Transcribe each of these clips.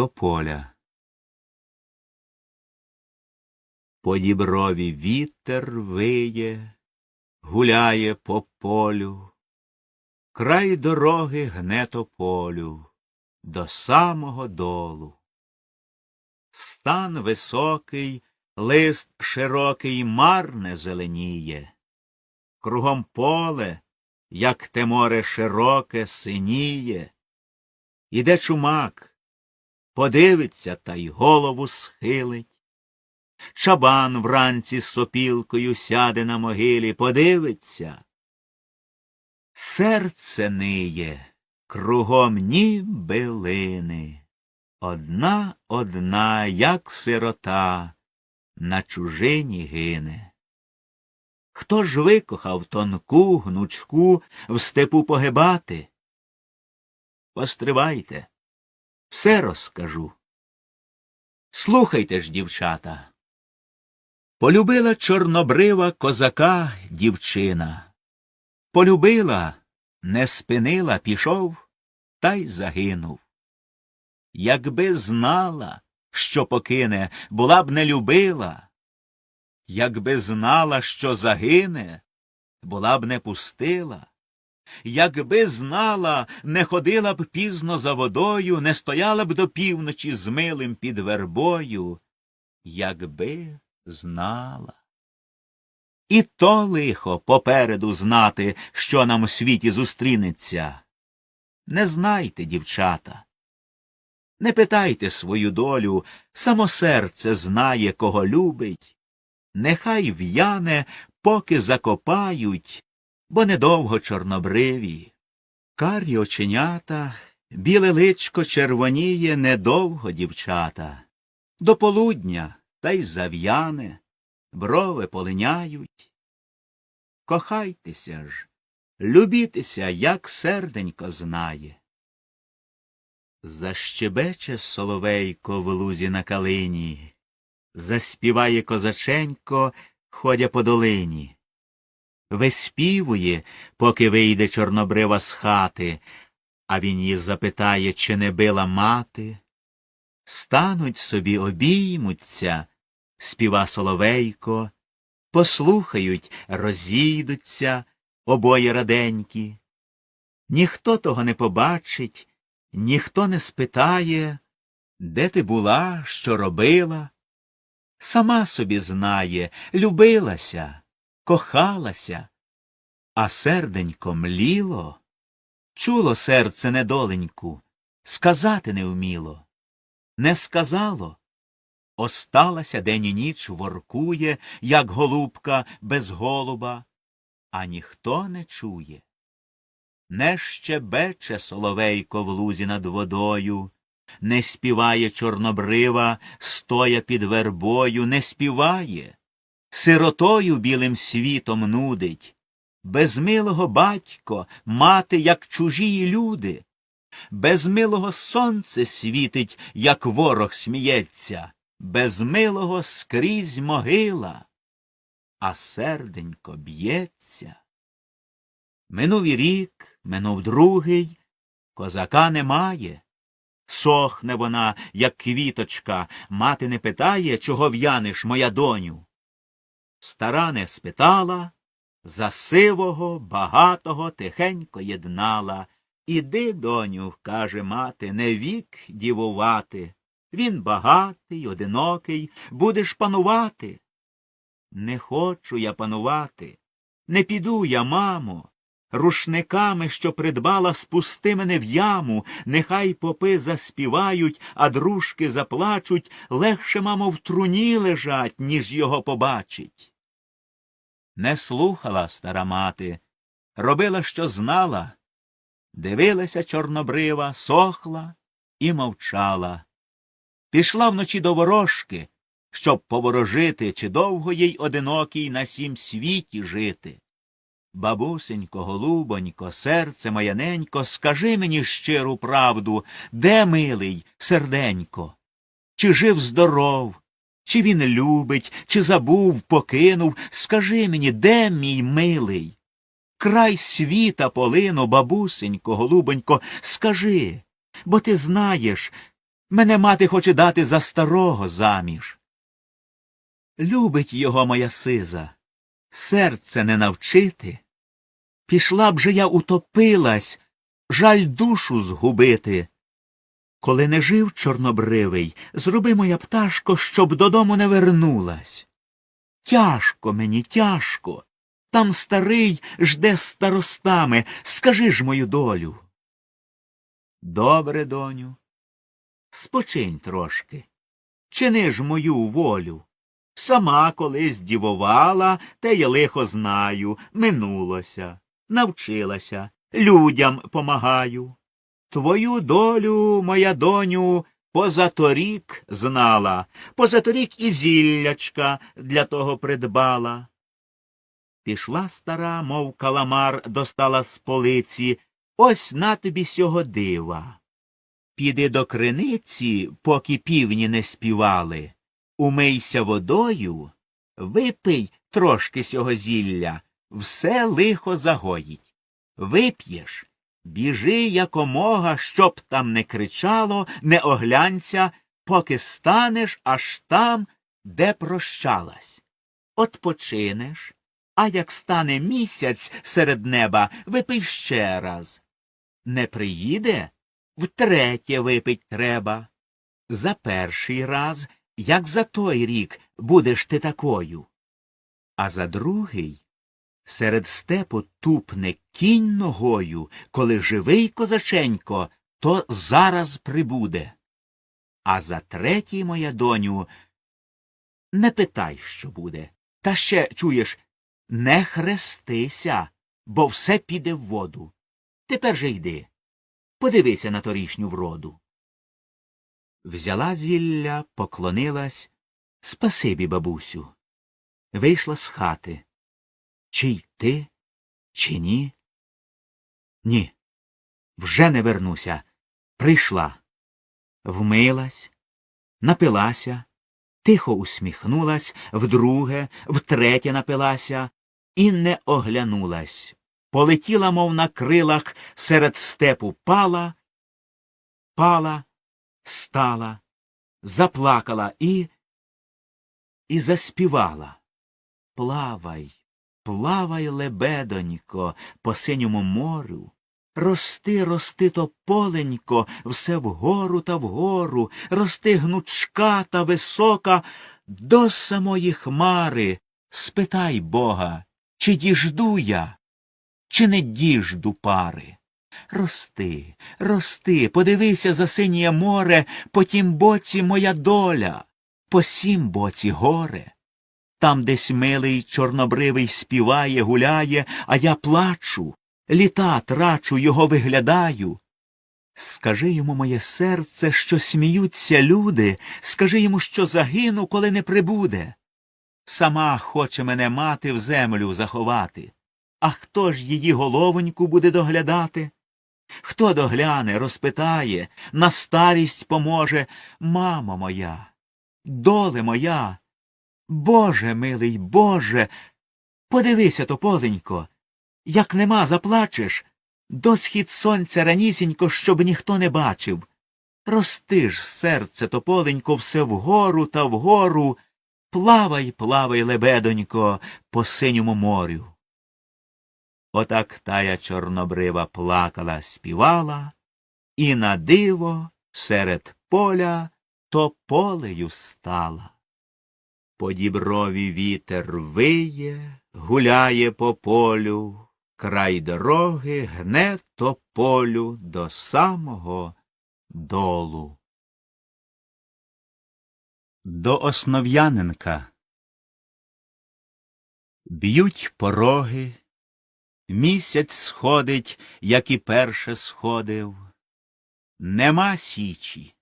тополя. По діброві вітер виє, гуляє по полю, край дороги гне тополю до самого долу. Стан високий, лист широкий марне зеленіє, кругом поле, як те море широке, синіє. Іде чумак, подивиться та й голову схилить. Чабан вранці з сопілкою сяде на могилі, подивиться. Серце ниє, кругом ні билини. Одна одна, як сирота, на чужині гине. Хто ж викохав тонку гнучку в степу погибати? Постривайте, все розкажу. Слухайте ж, дівчата. Полюбила чорнобрива козака дівчина. Полюбила, не спинила, пішов та й загинув. Якби знала, що покине, була б не любила. Якби знала, що загине, була б не пустила. Якби знала, не ходила б пізно за водою, не стояла б до півночі з милим під вербою. Якби знала. І то лихо попереду знати, що нам у світі зустрінеться. Не знайте, дівчата. Не питайте свою долю, само серце знає, кого любить. Нехай в'яне, поки закопають, бо недовго чорнобриві. Карі оченята, біле личко червоніє недовго, дівчата. До полудня та й зав'яне, брови полиняють. Кохайтеся ж, любітеся, як серденько знає. Защебече соловейко в лузі на калині, заспіває козаченько, ходя по долині. Виспівує, поки вийде чорнобрива з хати, а він її запитає, чи не била мати. Стануть собі, обіймуться, співа соловейко, послухають, розійдуться обоє раденькі. Ніхто того не побачить, ніхто не спитає, де ти була, що робила. Сама собі знає, любилася, кохалася, а серденько мліло, чуло серце недоленьку, сказати не вміло. Не сказало, осталася день і ніч воркує, як голубка без голуба, а ніхто не чує. Не щебече соловейко в лузі над водою, не співає чорнобрива, стоя під вербою, не співає, сиротою білим світом нудить. Без милого батько, мати, як чужі люди, без милого сонце світить, як ворог сміється, без милого скрізь могила, а серденько б'ється. Минув і рік, минув другий, козака немає. Сохне вона, як квіточка, мати не питає, чого в'яниш, моя доню. Стара не спитала, за сивого, багатого тихенько єднала. Іди, доню, каже мати, не вік дівувати. Він багатий, одинокий, будеш панувати. Не хочу я панувати, не піду я, мамо. Рушниками, що придбала, спусти мене в яму, нехай попи заспівають, а дружки заплачуть, легше, мамо, в труні лежать, ніж його побачить. Не слухала стара мати, робила, що знала, дивилася чорнобрива, сохла і мовчала. Пішла вночі до ворожки, щоб поворожити, чи довго їй одинокій на сім світі жити. Бабусенько, голубонько, серце моє ненько, скажи мені щиру правду, де милий, серденько? Чи жив здоров, чи він любить, чи забув, покинув, скажи мені, де мій милий? Край світа полину, бабусенько, голубонько, скажи, бо ти знаєш, Мене мати хоче дати за старого заміж. Любить його моя сиза, серце не навчити. Пішла б же я утопилась, жаль душу згубити. Коли не жив чорнобривий, зроби моя пташко, щоб додому не вернулась. Тяжко мені, тяжко. Там старий жде старостами. Скажи ж мою долю. Добре, доню. Спочинь трошки. Чини ж мою волю. Сама колись дівувала, те я лихо знаю, минулося, навчилася, людям помагаю. Твою долю, моя доню, позаторік знала, позаторік і зіллячка для того придбала. Пішла стара, мов каламар, достала з полиці, ось на тобі сього дива. Піди до криниці, поки півні не співали, умийся водою, випий трошки сього зілля, все лихо загоїть. Вип'єш, біжи якомога, щоб там не кричало, не оглянься, поки станеш аж там, де прощалась. Отпочинеш, а як стане місяць серед неба, випий ще раз. Не приїде? Втретє випить треба. За перший раз, як за той рік, будеш ти такою. А за другий серед степу тупне кінь ногою, коли живий козаченько, то зараз прибуде. А за третій, моя доню, не питай, що буде. Та ще, чуєш, не хрестися, бо все піде в воду. Тепер же йди. Подивися на торішню вроду. Взяла зілля, поклонилась. Спасибі, бабусю. Вийшла з хати. Чи йти, чи ні? Ні. Вже не вернуся. Прийшла. Вмилась, напилася, тихо усміхнулась, вдруге, втретє напилася і не оглянулась. Полетіла, мов на крилах, серед степу пала, пала, стала, заплакала і і заспівала. Плавай, плавай, лебедонько, по синьому морю. Рости, рости то поленько, все вгору та вгору, рости гнучка та висока до самої хмари. Спитай Бога, чи діжду я, чи не діжду пари. Рости, рости, подивися за синє море, по тім боці моя доля, по сім боці горе. Там десь милий чорнобривий співає, гуляє, а я плачу, літа трачу, його виглядаю. Скажи йому, моє серце, що сміються люди, скажи йому, що загину, коли не прибуде. Сама хоче мене мати в землю заховати. А хто ж її головоньку буде доглядати? Хто догляне, розпитає, на старість поможе, мамо моя, доле моя, Боже милий, Боже, подивися, тополенько, як нема заплачеш, до схід сонця ранісінько, щоб ніхто не бачив. Рости ж, серце, тополенько, все вгору та вгору, плавай, плавай, лебедонько, по синьому морю. Отак тая чорнобрива плакала, співала, і на диво серед поля тополею стала. По діброві вітер виє, гуляє по полю, край дороги гне тополю до самого долу. До Основ'яненка Б'ють пороги, місяць сходить, як і перше сходив. Нема січі,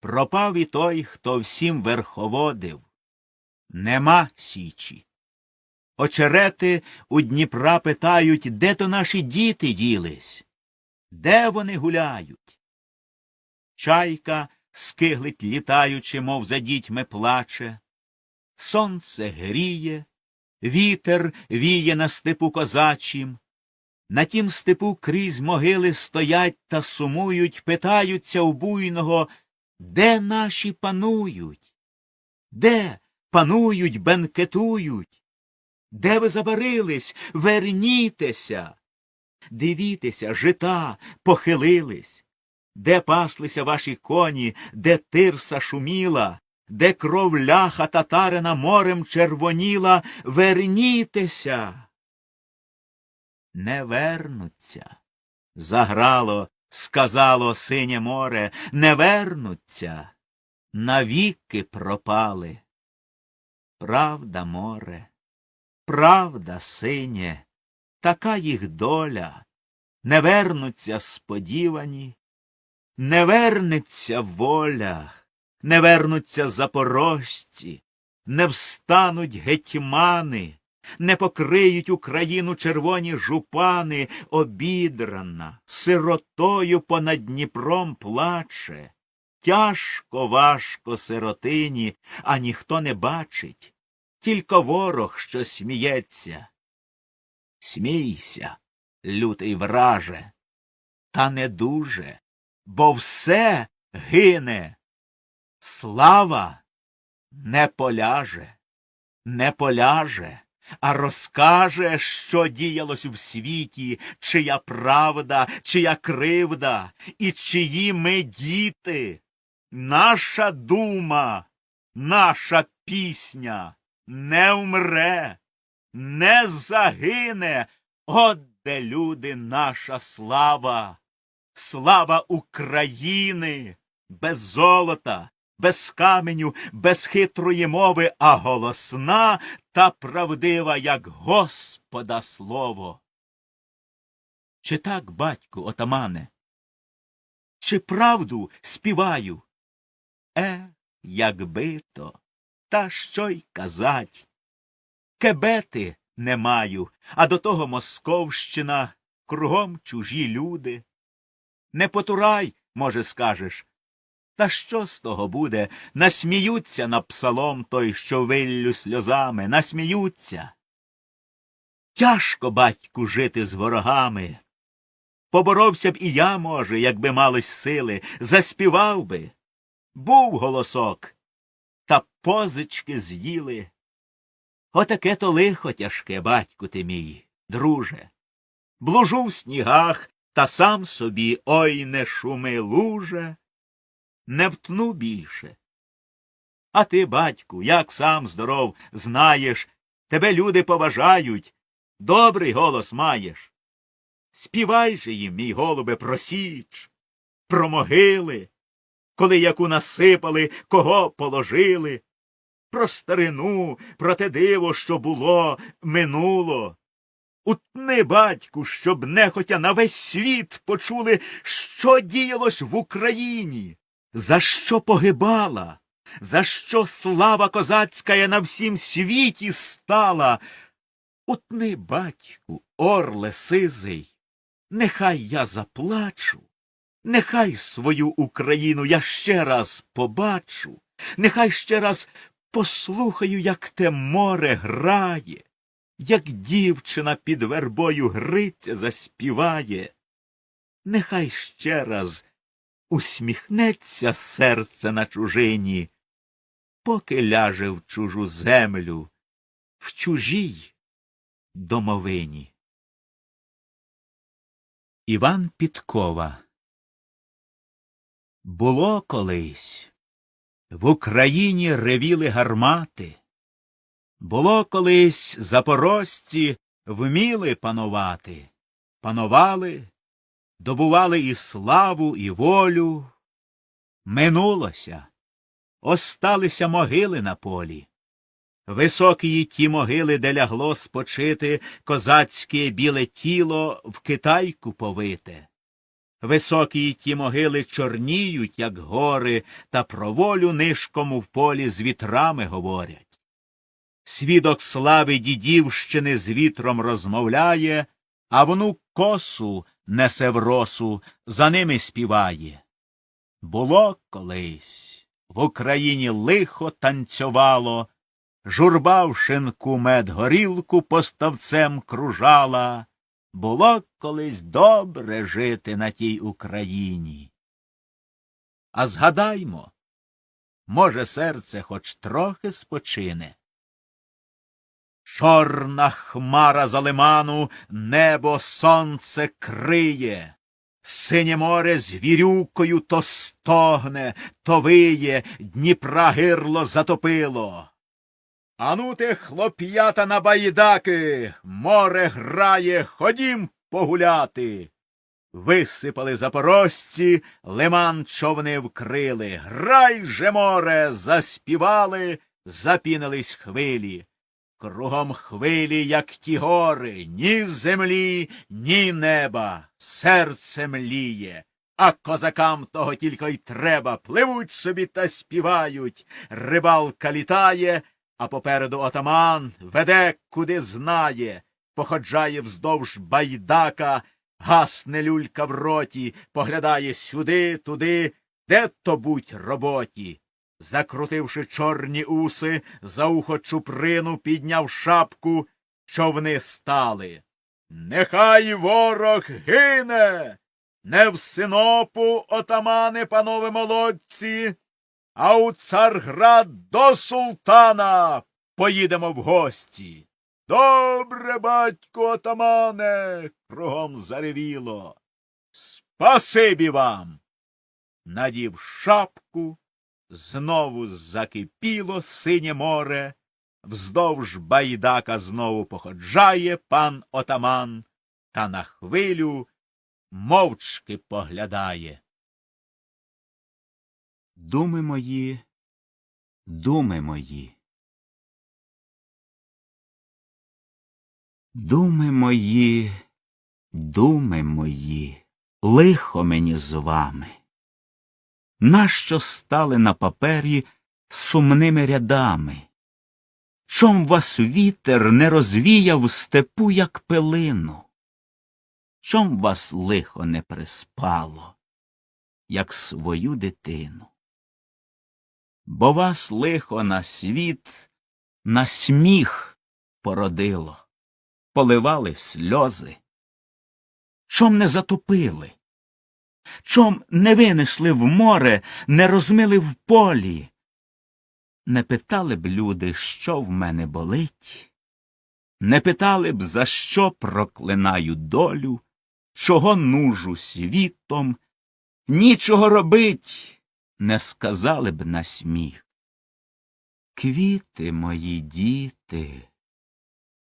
пропав і той, хто всім верховодив. Нема січі. Очерети у Дніпра питають, де то наші діти ділись, де вони гуляють. Чайка скиглить літаючи, мов за дітьми плаче. Сонце гріє, вітер віє на степу козачім. На тім степу крізь могили стоять та сумують, питаються у буйного, Де наші панують? Де панують, бенкетують? Де ви забарились? Вернітеся. Дивітеся, жита похилились. Де паслися ваші коні, де тирса шуміла, де кров ляха татарина морем червоніла, вернітеся. Не вернуться. Заграло, сказало синє море, не вернуться, навіки пропали. Правда, море, правда, синє, така їх доля, не вернуться сподівані, не вернеться воля, не вернуться запорожці, не встануть гетьмани, не покриють Україну червоні жупани, обідрана, сиротою понад Дніпром плаче. Тяжко, важко сиротині, а ніхто не бачить, тільки ворог, що сміється. Смійся, лютий враже, та не дуже, бо все гине. Слава не поляже, не поляже, а розкаже, що діялось в світі, чия правда, чия кривда, і чиї ми діти. Наша дума, наша пісня не вмре, не загине. От де люди наша слава, слава України, без золота, без каменю, без хитрої мови, а голосна та правдива, як Господа слово. Чи так, батьку, отамане? Чи правду співаю? Е, якби то, та що й казать. Кебети не маю, а до того Московщина, кругом чужі люди. Не потурай, може, скажеш. Та що з того буде? Насміються на псалом той, що виллю сльозами, насміються. Тяжко, батьку, жити з ворогами. Поборовся б і я, може, якби мались сили, заспівав би. Був голосок, та позички з'їли. Отаке то лихо тяжке, батьку ти мій, друже. Блужу в снігах, та сам собі ой не шуми луже, не втну більше. А ти, батьку, як сам здоров, знаєш, тебе люди поважають, добрий голос маєш. Співай же їм, мій голубе, про січ, про могили, коли яку насипали, кого положили, про старину, про те диво, що було, минуло. Утни, батьку, щоб нехотя на весь світ почули, що діялось в Україні, за що погибала, за що слава козацька на всім світі стала. Утни, батьку, орле сизий, нехай я заплачу, нехай свою Україну я ще раз побачу, нехай ще раз послухаю, як те море грає, як дівчина під вербою гриця заспіває. Нехай ще раз усміхнеться серце на чужині, поки ляже в чужу землю, в чужій домовині. Іван Підкова Було колись в Україні ревіли гармати. Було колись запорожці вміли панувати, панували, добували і славу, і волю. Минулося, осталися могили на полі. Високі ті могили, де лягло спочити козацьке біле тіло в китайку повите. Високі ті могили чорніють, як гори, та про волю нишкому в полі з вітрами говорять. Свідок слави дідівщини з вітром розмовляє, а внук косу несе в росу, за ними співає. Було колись в Україні лихо танцювало, журба в шинку мед горілку поставцем кружала. Було колись добре жити на тій Україні. А згадаймо, може, серце хоч трохи спочине. Чорна хмара за лиману небо сонце криє. Синє море звірюкою то стогне, то виє, Дніпра гирло затопило. Ану ти, хлоп'ята на байдаки, море грає, ходім погуляти. Висипали запорожці, лиман човни вкрили. Грай же, море, заспівали, запінились хвилі. Кругом хвилі, як ті гори, ні землі, ні неба, серце мліє. А козакам того тільки й треба. Пливуть собі та співають. Рибалка літає, а попереду отаман веде, куди знає, походжає вздовж байдака, гасне люлька в роті, поглядає сюди, туди, де то будь роботі. Закрутивши чорні уси, за ухо чуприну підняв шапку, човни стали. Нехай ворог гине, не в синопу, отамани, панове молодці, а у Царград до султана поїдемо в гості. Добре, батько отамане, кругом заревіло. Спасибі вам. Надів шапку, знову закипіло синє море, вздовж байдака знову походжає пан отаман, та на хвилю мовчки поглядає. Думи мої, думи мої. Думи мої, думи мої, лихо мені з вами. Нащо стали на папері сумними рядами? Чом вас вітер не розвіяв степу, як пилину? Чом вас лихо не приспало, як свою дитину? Бо вас лихо на світ, на сміх породило, поливали сльози. Чом не затопили? Чом не винесли в море, не розмили в полі? Не питали б люди, що в мене болить, не питали б, за що проклинаю долю, чого нужу світом, нічого робить, не сказали б на сміх. Квіти мої діти,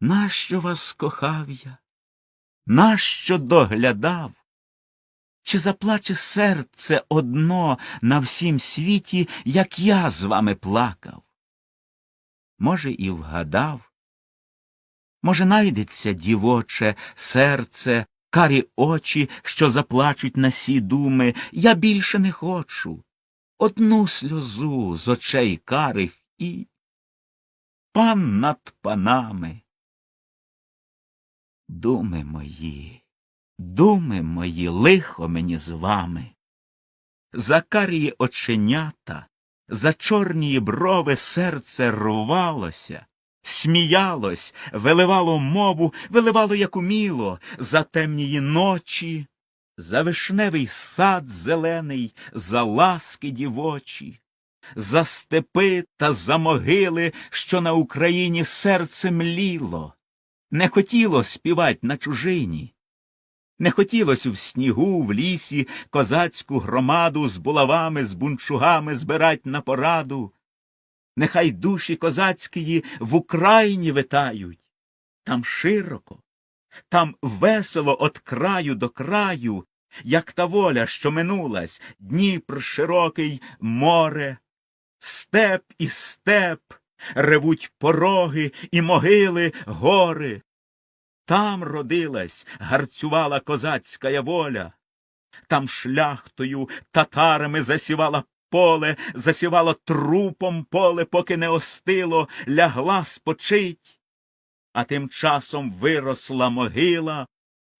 нащо вас кохав я? Нащо доглядав? Чи заплаче серце одно на всім світі, як я з вами плакав? Може, і вгадав, може, найдеться дівоче серце, карі очі, що заплачуть на сі думи, я більше не хочу. Одну сльозу з очей карих і пан над панами. Думи мої. Думи мої, лихо мені з вами. За карії оченята, за чорні брови серце рвалося, сміялось, виливало мову, виливало, як уміло, за темнії ночі, за вишневий сад зелений, за ласки дівочі, за степи та за могили, що на Україні серце мліло, не хотіло співать на чужині. Не хотілося в снігу, в лісі козацьку громаду з булавами, з бунчугами збирать на пораду. Нехай душі козацькії в Україні витають. Там широко, там весело от краю до краю, як та воля, що минулась, Дніпр широкий, море, степ і степ, ревуть пороги і могили, гори. Там родилась, гарцювала козацька воля, там шляхтою, татарами засівала поле, засівала трупом поле, поки не остило, лягла спочить. А тим часом виросла могила,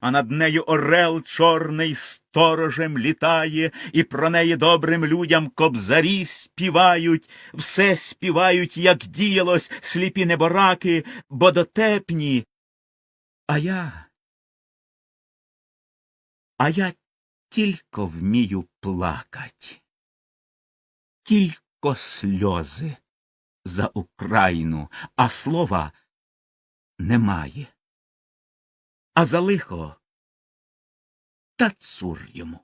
а над нею орел чорний сторожем літає, і про неї добрим людям кобзарі співають, все співають, як діялось сліпі небораки, бо дотепні а я. А я тільки вмію плакать. тільки сльози за Україну, а слова немає. А за лихо та цур йому.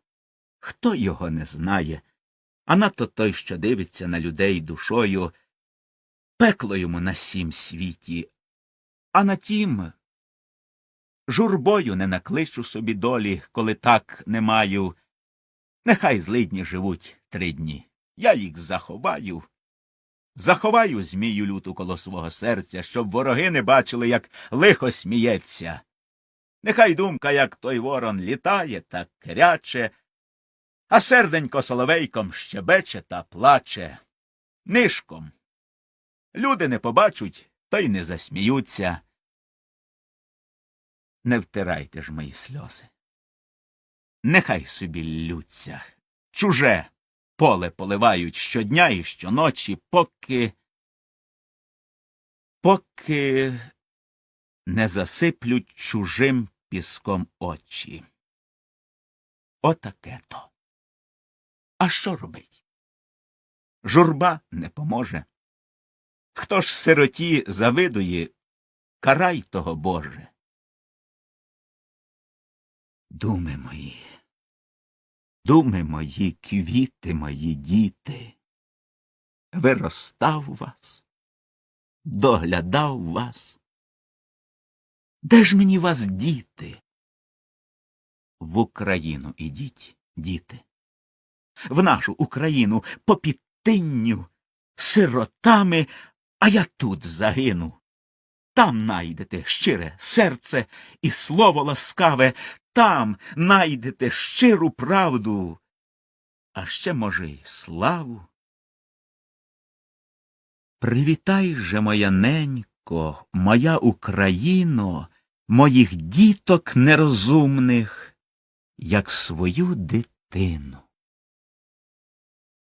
Хто його не знає, а надто той, що дивиться на людей душою, пекло йому на сім світі, а на тім журбою не накличу собі долі, коли так не маю. Нехай злидні живуть три дні. Я їх заховаю. Заховаю змію люту коло свого серця, щоб вороги не бачили, як лихо сміється. Нехай думка, як той ворон, літає та кряче, а серденько соловейком щебече та плаче. Нишком. Люди не побачуть, то й не засміються. Не втирайте ж мої сльози. Нехай собі ллються. Чуже поле поливають щодня і щоночі, поки. поки не засиплють чужим піском очі. Отаке то. А що робить? Журба не поможе. Хто ж сироті завидує, карай того Боже. Думи мої, думи мої, квіти мої, діти, виростав вас, доглядав вас. Де ж мені вас діти? В Україну ідіть, діти, в нашу Україну по підтинню, сиротами, а я тут загину. Там найдете щире серце і слово ласкаве, там найдете щиру правду, а ще, може, й славу. Привітай же, моя ненько, моя Україно, моїх діток нерозумних, як свою дитину.